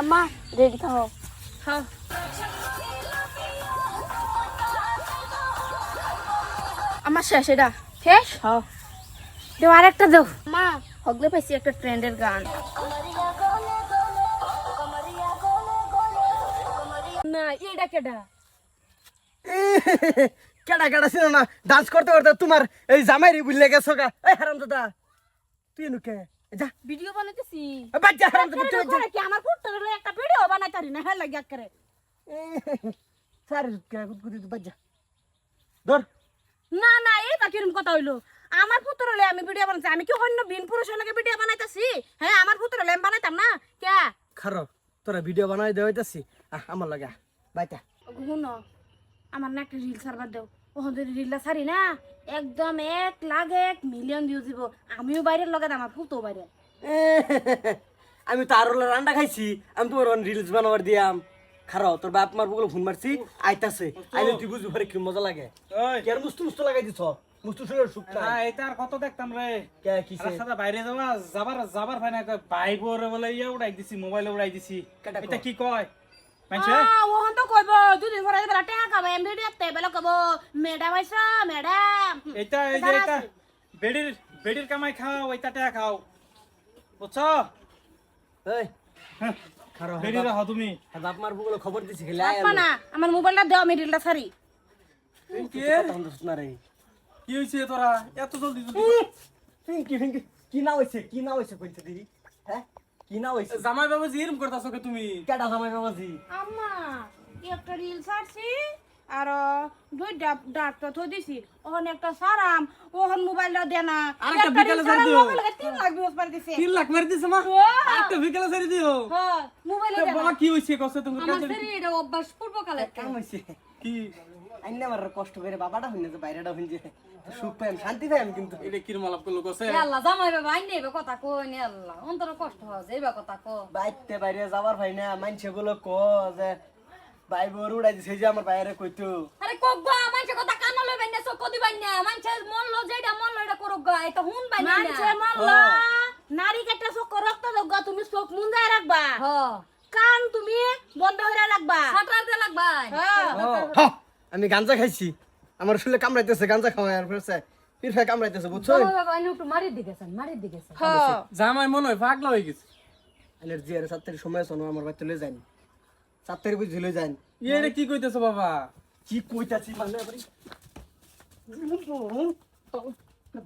আম্মা রেডি থাও হ্যাঁ। আমার শেষ এটা? শেষ? হ্যাঁ। দেও আরেকটা দেও। মা হগলে পাইছি একটা ট্রেন্ডের গান। না এটা কেডা? কেডা কেডা ছিল না? ডান্স করতে করতে তোমার এই জামাইরি বুঝলে গেছো গা। এই হারাম দাদা তুই নুকে যা। ভিডিও বানাইতেছি। বাচ্চা হারাম কি আমার পুত্র একটা ভিডিও বানাই তারি না হ্যাঁ লাগিয়া করে সারি কে গুদগুদি বাচ্চা ধর। না না এটা কিরম কথা হইল? আমার পুত্র আমি ভিডিও বানাইছি আমি কি অন্য বিন পুরুষের লগে ভিডিও বানাইতাছি? হ্যাঁ আমার পুত্র হলে আমি বানাইতাম না? কে? খারো তোরা ভিডিও বানাই দেওয়া আহ, আমার লাগা বাইটা শুনো আমার না একটা রিল সার্ভার দেও। যদি রিলটা সারি না? একদম এক লাখ এক মিলিয়ন ভিউ দিব। আমিও বাইরের লগে আমার ফুতো বাইরে আমি তো আরও রান্না খাইছি আমি তোমার রিলস বানাবার দিয়াম। খারাও তোর বাপ মার বগুলো ফোন মারছি আইতাছে। আইলে তুই বুঝবি পারে কি মজা লাগে। কে আর মুস্তু মুস্তু লাগাই দিছ? মুস্তু শুনে সুখ না এটা আর কত দেখতাম রে। কে আর সাথে বাইরে যাওয়া যাবার যাবার ভাই না ভাই বোরে বলে ইয়ে উড়াই দিছি মোবাইলে উড়াই দিছি। এটা কি কয়? মানছে ওখান তো কইব দুদিন পরে বেলা টাকা খাবে এম ভিডিও তে বেলা কব ম্যাডাম আইসা ম্যাডাম এটা এই যে এটা বেডির বেডির কামাই খাও এটা টাকা খাও। বুঝছ? এই খারাও বেডি রাহ তুমি। হ্যাঁ বাপ মার বগুলো খবর দিছি খেলে আপা না আমার মোবাইলটা দেও আমি রিলটা সারি রে। কি হইছে তোরা? এত জলদি জলদি ফিঙ্কি কি না হইছে কি না হইছে কইছে দিদি হ্যাঁ কি না হইছে? জামাই বাবা জিরম করতাছো কে তুমি? কেডা জামাই বাবাজি? আম্মা একটা রিল সারছি আর দুই ডাবটা থই দিছি। ওখানে একটা সারাম ওখান মোবাইলটা দে না। আরেকটা একটা বিকালে সার দিও। তিন লাখ ভিউজ পার দিছে তিন লাখ মারি দিছে মা? হ্যাঁ। একটা বিকেলে সারি দিও। হ্যাঁ মোবাইলে তো দে বাবা কি হইছে কসে তুমি আমার শরীর এটা অভ্যাস পূর্বকালে কাম হইছে? কি? আইনে আমার কষ্ট করে বাবাটা হইনে যে বাইরেটা হইন যে সুখ পাইম শান্তি পাইম কিন্তু। এটা কিরম আলাপ করল কসে আল্লাহ জামাই বাবা আইনে এবার কথা কই নি আল্লাহ অন্তর কষ্ট হয় যে এবার কথা কো বাইতে বাইরে যাবার ভাই না মানছে গুলো ক যে ভাই বড় উড়াই দিছে যে আমার বাইরে কইতো। আরে কক গো মানুষের কথা কান লইবেন না চোখ দিবেন না মানুষের মন লো যেটা মন লো এটা করুক গা এটা হুন বাই না মানছে মাল্লা নারী কেটে চোখ রক্ত দগ্গা তুমি চোখ মুন্দায় রাখবা। হ। কান তুমি বন্ধ হইরা রাখবা। দে লাগবাই। হ্যাঁ আমি গাঞ্জা খাইছি। আমার শুলে কামড়াইতেছে গাঞ্জা খাওয়াই আর ফেরছে। ফির কামড়াইতেছে বুঝছ? বাবা আইনে একটু হ্যাঁ। জামাই মনে হয় পাগলা হয়ে গেছে। আইনের জিয়ারে সাতটারি সময় শোনো আমার বাড়িতে লয়ে যায়নি। সাতটারি বুঝি লয়ে যায়নি। এটা কি কইতেছো বাবা? কি কইতাছি মানে আবার?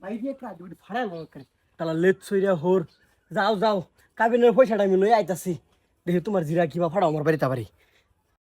বাইরে কাজ ওটি ফাড়া লোক করে। তালা লেট সইরা হোর। যাও যাও। কাবিনের পয়সাটা আমি লই আইতাছি। দেখি তোমার জিরা কিবা ফাড়াও আমার বাড়িতে পারি